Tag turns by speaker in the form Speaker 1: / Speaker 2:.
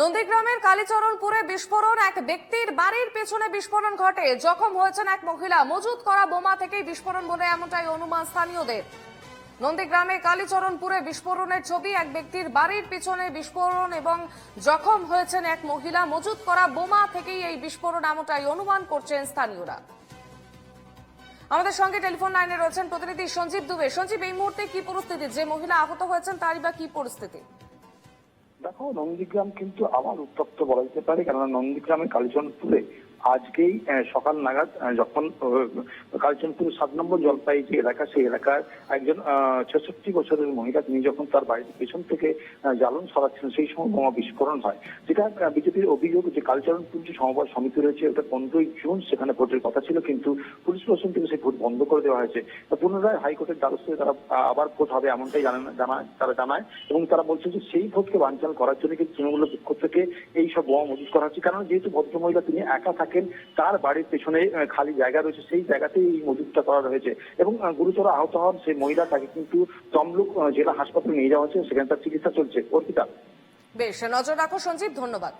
Speaker 1: নন্দীগ্রামের কালীচরণপুরে বিস্ফোরণ, এক ব্যক্তির বাড়ির পেছনে বিস্ফোরণ ঘটে। জখম হয়েছেন এক মহিলা। মজুত করা বোমা থেকেই বিস্ফোরণ বলে এমনটাই অনুমান স্থানীয়দের। নন্দীগ্রামে কালীচরণপুরে বিস্ফোরণের ছবি, এক ব্যক্তির বাড়ির পিছনে বিস্ফোরণ এবং জখম হয়েছেন এক মহিলা। মজুত করা বোমা থেকেই এই বিস্ফোরণ এমনটাই অনুমান করছেন স্থানীয়রা। আমাদের সঙ্গে টেলিফোন লাইনে রয়েছেন প্রতিনিধি সঞ্জীব দুবে। সঞ্জীব, এই মুহূর্তে কি পরিস্থিতি? যে মহিলা আহত হয়েছেন, তারই বা কি পরিস্থিতি?
Speaker 2: দেখো নন্দীগ্রাম কিন্তু আবার উত্তপ্ত বলা যেতে পারে কেননা নন্দীগ্রামের কালীচরণপুরে আজকেই সকাল নাগাদ যখন আহ, কালীচরণপুর সাত নম্বর জলপাই যে এলাকা সেই এলাকার একজন ছেষট্টি বছরের মহিলা তিনি যখন তার বাড়ির পেছন থেকে জ্বালন সরাচ্ছিলেন সেই সময় বোমা বিস্ফোরণ হয়। যেটা বিজেপির অভিযোগ যে কালীচরণপুর যে সমবায় সমিতি রয়েছে ওটা পনেরোই জুন সেখানে ভোটের কথা ছিল কিন্তু পুলিশ প্রশাসন থেকে সেই ভোট বন্ধ করে দেওয়া হয়েছে। পুনরায় হাইকোর্টের দ্বারস্থ তারা আবার ভোট হবে এমনটাই জানায় তারা জানায় এবং তারা বলছে যে সেই ভোটকে বানচাল করার জন্য কিন্তু তৃণমূলের পক্ষ থেকে এই সব বোমা মজুত করা হচ্ছে। কারণ যেহেতু ভদ্রমহিলা তিনি একা থাকেন তার বাড়ির পেছনে খালি জায়গা রয়েছে, সেই জায়গাতেই এই মজুদটা করা রয়েছে এবং গুরুতর আহত হন সেই মহিলা, তাকে কিন্তু তমলুক জেলা হাসপাতালে নিয়ে যাওয়া হয়েছে সেখানে তার চিকিৎসা চলছে। অর্পিতা।
Speaker 1: বেশ, নজর রাখো সঞ্জীব, ধন্যবাদ।